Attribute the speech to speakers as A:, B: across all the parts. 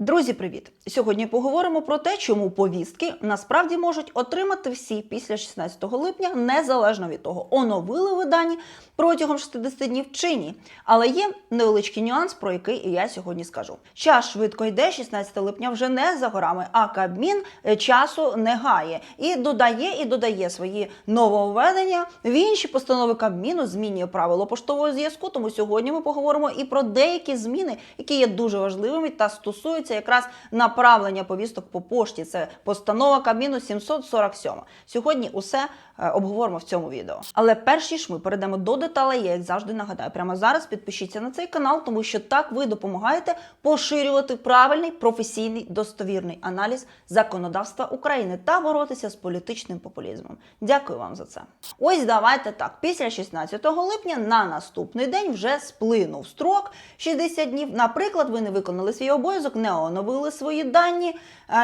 A: Друзі, привіт! Сьогодні поговоримо про те, чому повістки насправді можуть отримати всі після 16 липня, незалежно від того, оновили ви дані протягом 60 днів чи ні. Але є невеличкий нюанс, про який і я сьогодні скажу. Час швидко йде, 16 липня вже не за горами, а Кабмін е, часу не гає і додає і додає свої нововведення. В інші постанови Кабміну змінює правило поштового зв'язку. Тому сьогодні ми поговоримо і про деякі зміни, які є дуже важливими та стосуються якраз направлення повісток по пошті. Це постанова Кабміну 747. Сьогодні усе е, обговоримо в цьому відео. Але перш ніж ми перейдемо до деталей, я як завжди нагадаю, прямо зараз підпишіться на цей канал, тому що так ви допомагаєте поширювати правильний, професійний, достовірний аналіз законодавства України та боротися з політичним популізмом. Дякую вам за це. Ось давайте так. Після 16 липня на наступний день вже сплинув строк 60 днів. Наприклад, ви не виконали свій обов'язок, не оновили свої дані.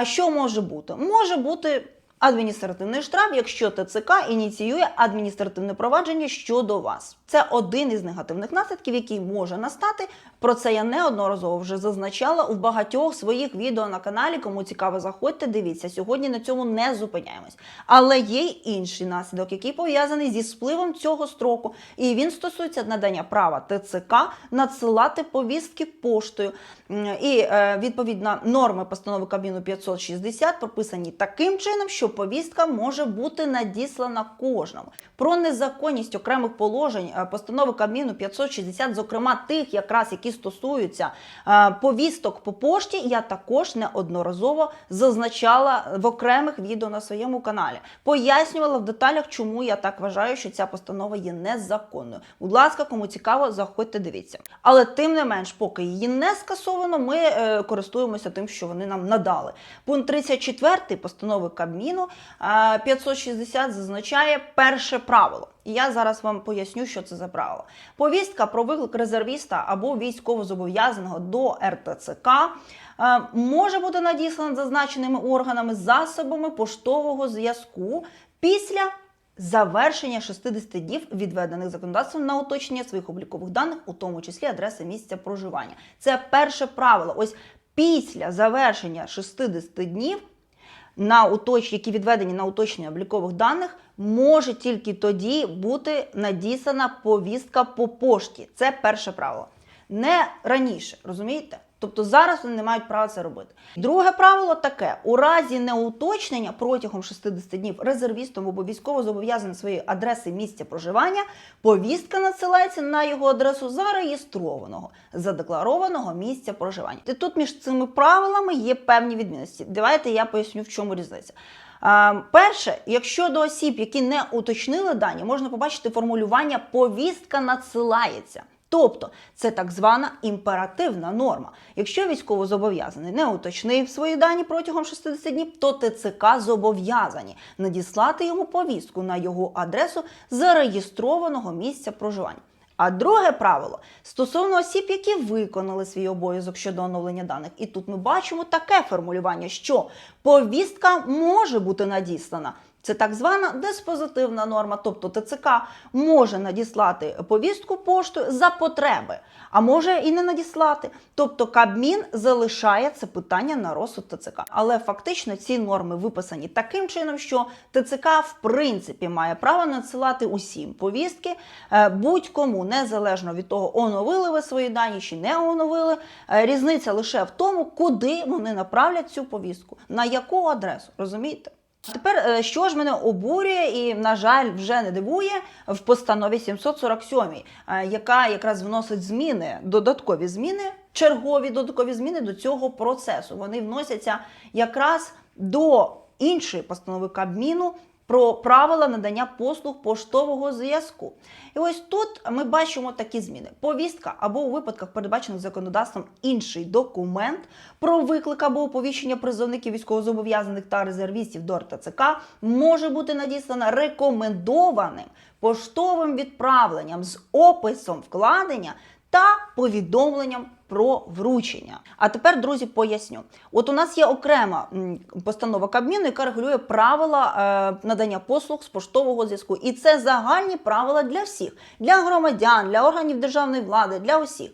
A: Що може бути? Може бути. Адміністративний штраф, якщо ТЦК ініціює адміністративне провадження щодо вас. Це один із негативних наслідків, який може настати. Про це я неодноразово вже зазначала у багатьох своїх відео на каналі. Кому цікаво, заходьте, дивіться. Сьогодні на цьому не зупиняємось. Але є й інший наслідок, який пов'язаний зі спливом цього строку, і він стосується надання права ТЦК надсилати повістки поштою. І е, відповідно норми постанови Кабміну 560 прописані таким чином, що повістка може бути надіслана кожному. Про незаконність окремих положень е, постанови Кабміну 560, зокрема тих, якраз які стосуються е, повісток по пошті, я також неодноразово зазначала в окремих відео на своєму каналі. Пояснювала в деталях, чому я так вважаю, що ця постанова є незаконною. Будь ласка, кому цікаво, заходьте, дивіться. Але тим не менш, поки її не скасовано, ми е, користуємося тим, що вони нам надали. Пункт 34 постанови Кабміну е, 560 зазначає перше правило. І я зараз вам поясню, що це за правило. Повістка про виклик резервіста або військовозобов'язаного до РТЦК е, може бути надіслана зазначеними органами засобами поштового зв'язку після завершення 60 днів, відведених законодавством на уточнення своїх облікових даних, у тому числі адреси місця проживання. Це перше правило. Ось після завершення 60 днів на уточ... які відведені на уточнення облікових даних, може тільки тоді бути надіслана повістка по пошті. Це перше правило. Не раніше, розумієте? Тобто зараз вони не мають права це робити. Друге правило таке: у разі неуточнення протягом 60 днів резервістом або військово зобов'язаний своєї адреси місця проживання, повістка надсилається на його адресу зареєстрованого, задекларованого місця проживання. І тут між цими правилами є певні відмінності. Давайте я поясню, в чому різниця. Перше, якщо до осіб, які не уточнили дані, можна побачити формулювання повістка надсилається. Тобто це так звана імперативна норма. Якщо військовозобов'язаний не уточнив свої дані протягом 60 днів, то ТЦК зобов'язані надіслати йому повістку на його адресу зареєстрованого місця проживання. А друге правило стосовно осіб, які виконали свій обов'язок щодо оновлення даних. І тут ми бачимо таке формулювання, що повістка може бути надіслана. Це так звана диспозитивна норма, тобто ТЦК може надіслати повістку поштою за потреби, а може і не надіслати. Тобто Кабмін залишає це питання на розсуд ТЦК. Але фактично ці норми виписані таким чином, що ТЦК в принципі має право надсилати усім повістки е, будь-кому, незалежно від того, оновили ви свої дані чи не оновили. Е, Різниця лише в тому, куди вони направлять цю повістку, на яку адресу, розумієте? Тепер, е, що ж мене обурює і, на жаль, вже не дивує в постанові 747, е, яка якраз вносить зміни, додаткові зміни, чергові додаткові зміни до цього процесу. Вони вносяться якраз до іншої постанови Кабміну. Про правила надання послуг поштового зв'язку. І ось тут ми бачимо такі зміни: повістка або у випадках, передбачених законодавством, інший документ про виклик або оповіщення призовників військовозобов'язаних та резервістів до РТЦК може бути надіслана рекомендованим поштовим відправленням з описом вкладення та повідомленням про вручення. А тепер, друзі, поясню. От у нас є окрема постанова Кабміну, яка регулює правила е, надання послуг з поштового зв'язку. І це загальні правила для всіх: для громадян, для органів державної влади, для усіх.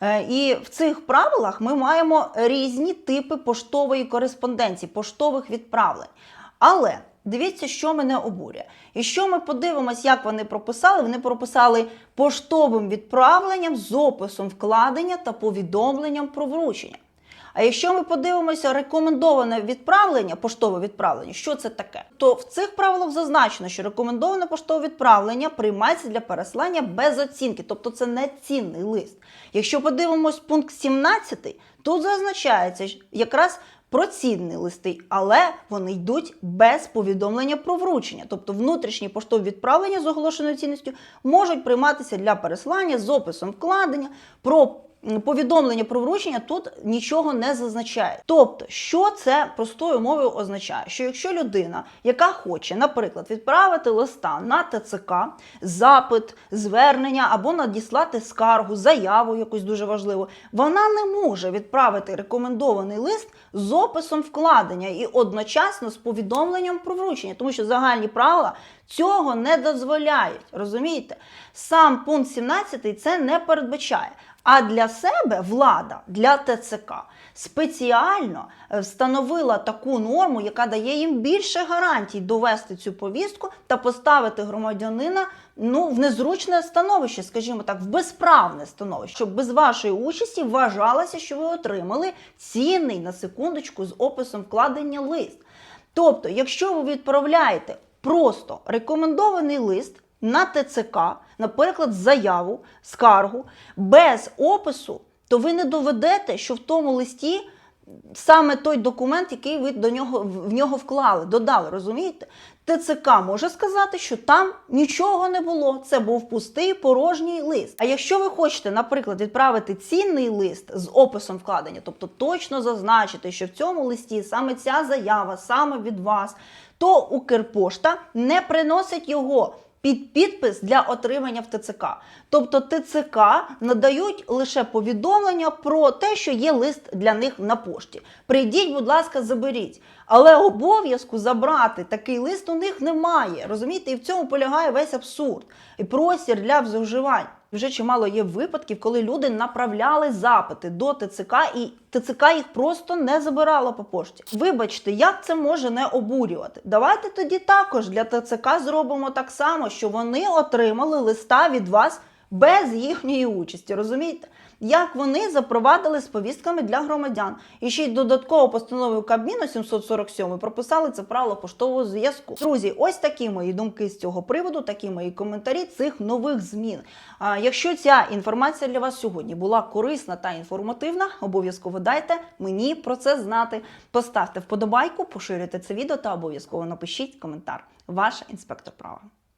A: Е, І в цих правилах ми маємо різні типи поштової кореспонденції, поштових відправлень. Але дивіться, що мене обурює. І що ми подивимось, як вони прописали? Вони прописали поштовим відправленням з описом вкладення та повідомленням про вручення. А якщо ми подивимося рекомендоване відправлення, поштове відправлення, що це таке? То в цих правилах зазначено, що рекомендоване поштове відправлення приймається для переслання без оцінки, тобто це не цінний лист. Якщо подивимось пункт 17, тут зазначається якраз про цінні листи, але вони йдуть без повідомлення про вручення. Тобто внутрішні поштові відправлення з оголошеною цінністю можуть прийматися для переслання з описом вкладення. про Повідомлення про вручення тут нічого не зазначає. Тобто, що це простою мовою означає? Що якщо людина, яка хоче, наприклад, відправити листа на ТЦК, запит, звернення або надіслати скаргу, заяву якусь дуже важливу, вона не може відправити рекомендований лист з описом вкладення і одночасно з повідомленням про вручення, тому що загальні правила цього не дозволяють. Розумієте? Сам пункт 17 це не передбачає. А для себе влада, для ТЦК спеціально е, встановила таку норму, яка дає їм більше гарантій довести цю повістку та поставити громадянина ну, в незручне становище, скажімо так, в безправне становище, щоб без вашої участі вважалося, що ви отримали цінний на секундочку з описом вкладення лист. Тобто, якщо ви відправляєте просто рекомендований лист на ТЦК, наприклад, заяву, скаргу, без опису, то ви не доведете, що в тому листі саме той документ, який ви до нього в нього вклали, додали, розумієте? ТЦК може сказати, що там нічого не було. Це був пустий порожній лист. А якщо ви хочете, наприклад, відправити цінний лист з описом вкладення, тобто точно зазначити, що в цьому листі саме ця заява, саме від вас, то Укрпошта не приносить його під підпис для отримання в ТЦК. Тобто ТЦК надають лише повідомлення про те, що є лист для них на пошті. Прийдіть, будь ласка, заберіть. Але обов'язку забрати такий лист у них немає. Розумієте, і в цьому полягає весь абсурд і простір для зловживань. Вже чимало є випадків, коли люди направляли запити до ТЦК, і ТЦК їх просто не забирало по пошті. Вибачте, як це може не обурювати? Давайте тоді також для ТЦК зробимо так само, що вони отримали листа від вас без їхньої участі. Розумієте? Як вони запровадили з повістками для громадян. І ще й додатково постановою Кабміну 747 прописали це правило поштового зв'язку. Друзі, ось такі мої думки з цього приводу, такі мої коментарі цих нових змін. А якщо ця інформація для вас сьогодні була корисна та інформативна, обов'язково дайте мені про це знати. Поставте вподобайку, поширюйте це відео та обов'язково напишіть коментар. Ваш інспектор права.